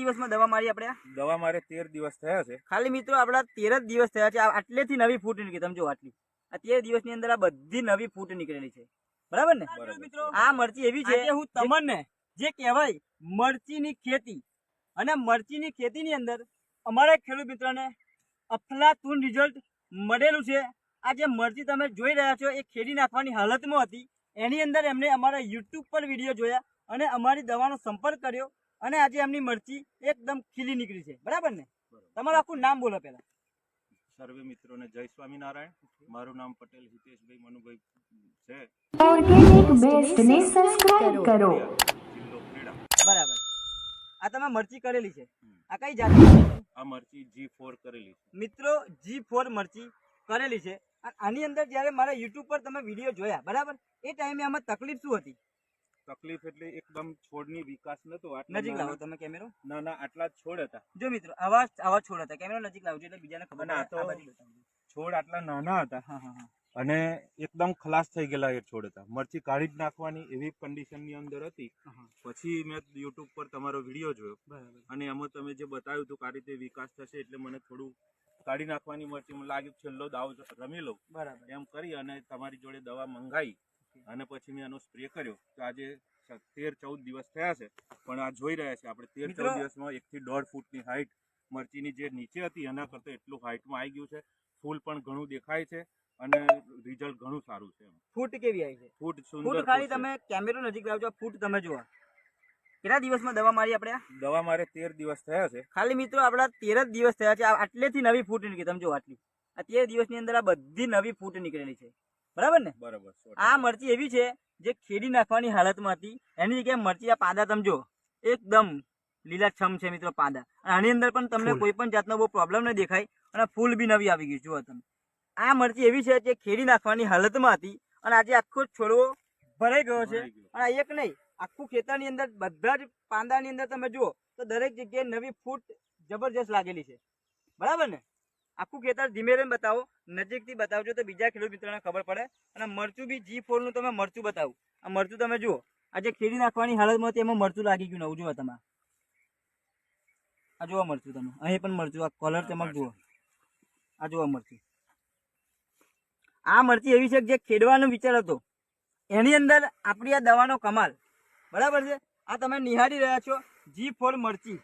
દિવસમાં દવા મારી આપણે? દવા મારે તેર દિવસ થયા છે. ખાલી મિત્રો આપણા તેર જ દિવસ થયા છે. આટલેથી નવી ફૂટ નીકળી. તમે જો આટલી. આ તેર દિવસની અંદર આ બધી નવી ફૂટ નીકળેલી છે. બરાબર ને? મિત્રો આ મરચી એવી છે હું તમને જે કહેવાય મરચીની ખેતી અને મરચીની ખેતીની અંદર અમારા ખેડૂત મિત્રને અફલાતુન રિઝલ્ટ મળેલું છે. આ જે મરચી તમે જોઈ રહ્યા છો એ ખેડી નાખવાની હાલતમાં હતી. એની અંદર એમને અમારા યુટ્યુબ પર વીડિયો જોયા અને અમારી દવાનો સંપર્ક કર્યો. અને આજે એમની મરચી એકદમ ખીલી નીકળી છે. બરાબર ને? તમારું આખું નામ બોલો પહેલા. સર્વે મિત્રોને જય સ્વામિનારાયણ. મારું નામ પટેલ હિતેશભાઈ મનુભાઈ છે. ઓર્ગેનિક બેસ્ટ ને સબસ્ક્રાઇબ કરો. બરાબર. આ તમે મરચી કરેલી છે. આ કઈ જાત આ મરચી જી ફોર કરેલી છે. મિત્રો જી ફોર મરચી કરેલી છે. આની અંદર જ્યારે મારા યુટ્યુબ પર તમે વીડિયો જોયા બરાબર? એ ટાઈમે આમાં તકલીફ શું હતી? તકલીફ એટલે એકદમ છોડની વિકાસ નતો આટલા નજીક લાવો તમે કેમેરો. નાના આટલા જ છોડ હતા. જો મિત્રો આવા આવા છોડ હતા. કેમેરો નજીક લાવજો એટલે બીજાને ખબર. આ તો- છોડ આટલા નાના હતા. અને એકદમ ખલાસ થઈ ગયેલા એ છોડ હતા. મરચી કાઢી જ નાખવાની એવી કન્ડિશનની અંદર હતી. પછી મેં યુટ્યુબ પર તમારો વીડિયો જોયો. અને એમાં તમે જે બતાવ્યું હતું કે આ રીતે વિકાસ થશે એટલે મને થોડું કાઢી નાખવાની મરચી મને લાગ્યું છેલ્લો દાવ રમી લઉં. બરાબર. એમ કરી અને તમારી જોડે દવા મંગાવી અને પછી મેં એનો સ્પ્રે કર્યો. તો આજે તેર ચૌદ દિવસ થયા છે પણ આ જોઈ રહ્યા છે આપણે. તેર ચૌદ દિવસમાં એકથી દોઢ ફૂટની હાઈટ મરચીની જે નીચે હતી એના કરતાં એટલું હાઈટમાં આવી ગયું છે. ફૂલ પણ ઘણું દેખાય છે અને રિઝલ્ટ ઘણું સારું છે ફૂટ કેવી આવી છે? ફૂટ સુંદર ફૂટ ખાલી તમે કેમેરો નજીક લાવજો ફૂટ તમે જોવા કેટલા દિવસમાં દવા મારી આપણે? દવા મારે તેર દિવસ થયા છે. ખાલી મિત્રો આપણા તેર જ દિવસ થયા છે. આટલેથી નવી ફૂટ નીકળી. તમે જો આટલી. આ તેર દિવસની અંદર આ બધી નવી ફૂટ નીકળેલી છે. બરાબર ને? બરાબર આ મરચી એવી છે જે ખેડી નાખવાની હાલતમાં હતી. એની જગ્યાએ મરચી આ પાદા તમે જો એકદમ લીલાછમ છે મિત્રો પાદા. અને આની અંદર પણ તમને કોઈ પણ જાતનો બહુ પ્રોબ્લેમ નહીં દેખાય અને ફૂલ બી નવી આવી ગઈ જુઓ તમે. આ મરચી એવી છે જે ખેડી નાખવાની હાલતમાં હતી અને આજે આખો છોડવો ભરાઈ ગયો છે. અને આ એક નહીં આખું ખેતરની અંદર બધા જ પાંદાની અંદર તમે જુઓ તો દરેક જગ્યાએ નવી ફૂટ જબરજસ્ત લાગેલી છે. બરાબર ને? આખું ખેતર ધીમે રહીને બતાવો. નજીકથી બતાવજો તો બીજા ખેડૂત મિત્રોને ખબર પડે. અને મરચું બી જી ફોરનું તમે મરચું બતાવો. આ મરચું તમે જુઓ. આ જે ખેડી નાખવાની હાલતમાં હતી એમાં મરચું લાગી ગયું નવું જુઓ તમે. આ જોવા મરચું તમે. અહીં પણ મરચું આ કલર ચમક જુઓ. આ જોવા મરચું. આ મરચી એવી છે કે જે ખેડવાનો વિચાર હતો. એની અંદર આપણી આ દવાનો કમાલ. બરાબર છે? આ તમે નિહાળી રહ્યા છો જી ફોર મરચી.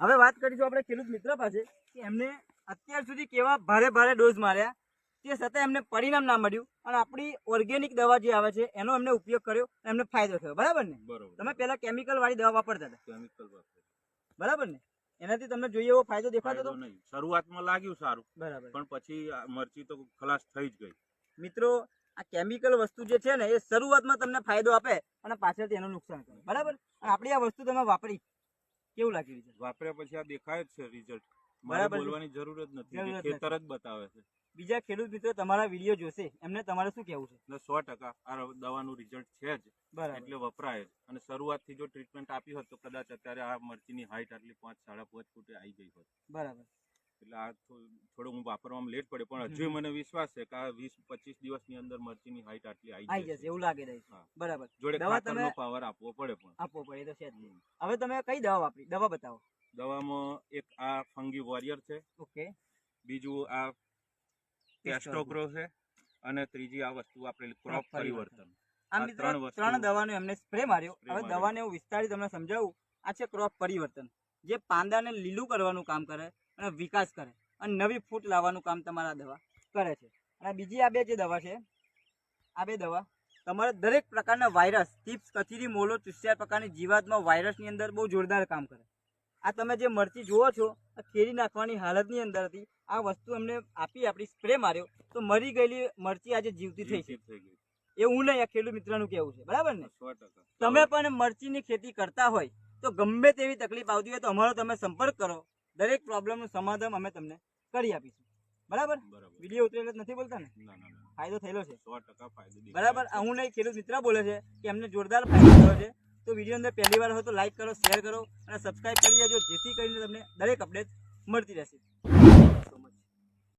હવે વાત કરીશું આપણે ખેડૂત મિત્ર પાસે કે એમને અત્યાર સુધી કેવા ભારે ભારે ડોઝ માર્યા. તે છતાં એમને પરિણામ ના મળ્યું. અને આપણી ઓર્ગેનિક દવા જે આવે છે એનો એમને ઉપયોગ કર્યો અને એમને ફાયદો થયો. બરાબર ને? બરોબર. તમે પહેલા કેમિકલ વાળી દવા વાપરતા હતા. કેમિકલ બરાબર ને? એનાથી તમને જોઈએ એવો ફાયદો દેખાતો હતો? નહીં. શરૂઆતમાં લાગ્યું સારું. બરાબર. પણ પછી મરચી તો ખલાસ થઈ જ ગઈ. મિત્રો આ કેમિકલ વસ્તુ જે છે ને એ શરૂઆતમાં તમને ફાયદો આપે અને પાછળથી એનું નુકસાન કરે. બરાબર? આપણી આ વસ્તુ તમે વાપરી. કેવું લાગ્યું રિઝલ્ટ વાપર્યા પછી આ દેખાય જ છે રિઝલ્ટ બરાબર બોલવાની જરૂર જ નથી. ખેતર જ બતાવે છે. બીજા ખેડૂત મિત્રો તમારા વીડિયો જોશે એમને તમારે શું કેવું છે? ને સો ટકા આ દવાનું રિઝલ્ટ છે જ એટલે વપરાય અને શરૂઆતથી જો ટ્રીટમેન્ટ આપી હોત તો કદાચ અત્યારે આ મરચીની હાઈટ આટલી પાંચ સાડા પાંચ ફૂટે આવી ગઈ હોત. બરાબર. એટલે આ થોડો હું વાપરવામાં લેટ પડે પણ હજુ મને વિશ્વાસ છે કે આ વીસ પચીસ દિવસની અંદર મરચીની હાઈટ આટલી આવી જશે. એવું લાગે બરાબર. જોડે દવા તમે પાવર આપવો પડે પણ. આપવો પડે તો છે જ. હવે તમે કઈ દવા વાપરી? દવા બતાવો. દવામાં એક આ ફંગી વોરિયર છે. ઓકે. બીજું આ ટેસ્ટોગ્રો છે અને ત્રીજી આ વસ્તુ આપણે ક્રોપ પરિવર્તન. આ ત્રણ ત્રણ દવાનો એમને સ્પ્રે માર્યો. હવે દવાને હું વિસ્તારી તમને સમજાવું. આ છે ક્રોપ પરિવર્તન. જે પાંદાને લીલું કરવાનું કામ કરે અને વિકાસ કરે અને નવી ફૂટ લાવવાનું કામ તમારા દવા કરે છે. અને બીજી આ બે જે દવા છે આ બે દવા તમારે દરેક પ્રકારના વાયરસ ટીપ્સ કથીરી મોલો ચુસ્યા પ્રકારની જીવાતમાં વાયરસની અંદર બહુ જોરદાર કામ કરે. આ તમે જે મરચી જુઓ છો આ ખેડી નાખવાની હાલતની અંદર હતી આ વસ્તુ અમને આપી આપણી સ્પ્રે માર્યો તો મરી ગયેલી મરચી આજે જીવતી થઈ છે. ગઈ. એવું નહીં આ ખેડૂત મિત્રનું કેવું છે. બરાબર ને? તમે પણ મરચીની ખેતી કરતા હોય તો ગમે તેવી તકલીફ આવતી હોય તો અમારો તમે સંપર્ક કરો. દરેક પ્રોબ્લેમનું સમાધાન અમે તમને કરી આપીશું. બરાબર? વીડિયો ઉતરેલો નથી બોલતા ને? ફાયદો થયેલો છે. બરાબર? હું નહીં ખેડૂત મિત્ર બોલે છે કે એમને જોરદાર ફાયદો થયો છે. તો વીડિયો અંદર પહેલી વાર હોય તો લાઈક કરો, શેર કરો અને સબસ્ક્રાઈબ કરી દેજો, જેથી કરીને તમને દરેક અપડેટ મળતી રહેશે.